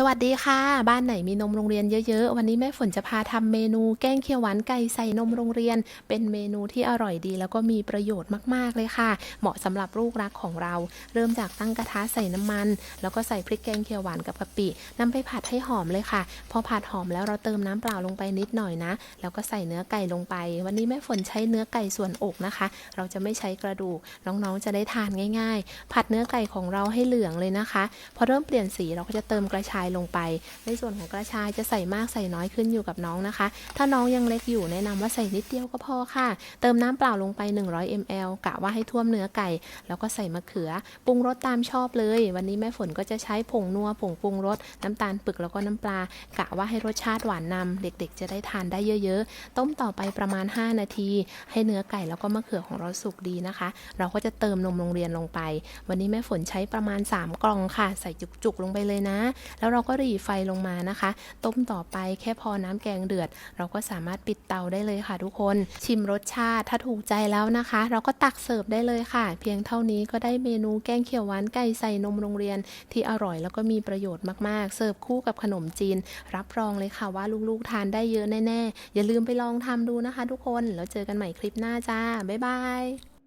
สวัสดีค่ะ บ้านไหนมีนมโรงเรียนเยอะๆ วันนี้แม่ฝนจะพาทำเมนูแกงเขียวหวานไก่ใส่นมโรงเรียน เป็นเมนูที่อร่อยดี แล้วก็มีประโยชน์มากๆเลยค่ะ เหมาะสำหรับลูกรักของเรา เริ่มจากตั้งกระทะใส่น้ำมัน แล้วก็ใส่พริกแกงเขียวหวานกับกะปินำไปผัดให้หอมเลยค่ะ พอผัดหอมแล้วเราเติมน้ำเปล่าลงไปนิดหน่อยนะ แล้วก็ใส่เนื้อไก่ลงไป วันนี้แม่ฝนใช้เนื้อไก่ส่วนอกนะคะ เราจะไม่ใช้กระดูกน้องๆจะได้ทานง่าย ๆ ผัดเนื้อไก่ของเราให้เหลืองเลยนะคะ พอเริ่มเปลี่ยนสีเราก็จะเติมกระชายลงไป ในส่วนของกระชายจะใส่มากใส่น้อยขึ้นอยู่กับน้องนะคะ ถ้าน้องยังเล็กอยู่แนะนำว่าใส่นิดเดียวก็พอค่ะ เติมน้ำเปล่าลงไป 100 ml กะว่าให้ท่วมเนื้อไก่ แล้วก็ใส่มะเขือ ปรุงรสตามชอบเลย วันนี้แม่ฝนก็จะใช้ผงนัวผงปรุงรสน้ำตาลปึกแล้วก็น้ำปลา กะว่าให้รสชาติหวานนำเด็กๆ จะได้ทานได้เยอะๆ ต้มต่อไปประมาณ 5 นาที ให้เนื้อไก่แล้วก็มะเขือของเราสุกดีนะคะ เราก็จะเติมนมโรงเรียนลงไป วันนี้แม่ฝนใช้ประมาณ 3 กล่องค่ะ ใส่จุกๆลงไปเลยนะ แล้วเราราก็หรี่ไฟลงมานะคะ ต้มต่อไปแค่พอน้ำแกงเดือด เราก็สามารถปิดเตาได้เลยค่ะทุกคน ชิมรสชาติถ้าถูกใจแล้วนะคะ เราก็ตักเสิร์ฟได้เลยค่ะ เพียงเท่านี้ก็ได้เมนูแกงเขียวหวานไก่ใส่นมโรงเรียน ที่อร่อยแล้วก็มีประโยชน์มากๆ เสิร์ฟคู่กับขนมจีน รับรองเลยค่ะว่าลูกๆทานได้เยอะแน่ๆอย่าลืมไปลองทำดูนะคะ ทุกคนแล้วเจอกันใหม่คลิปหน้าจ้าบ๊ายบาย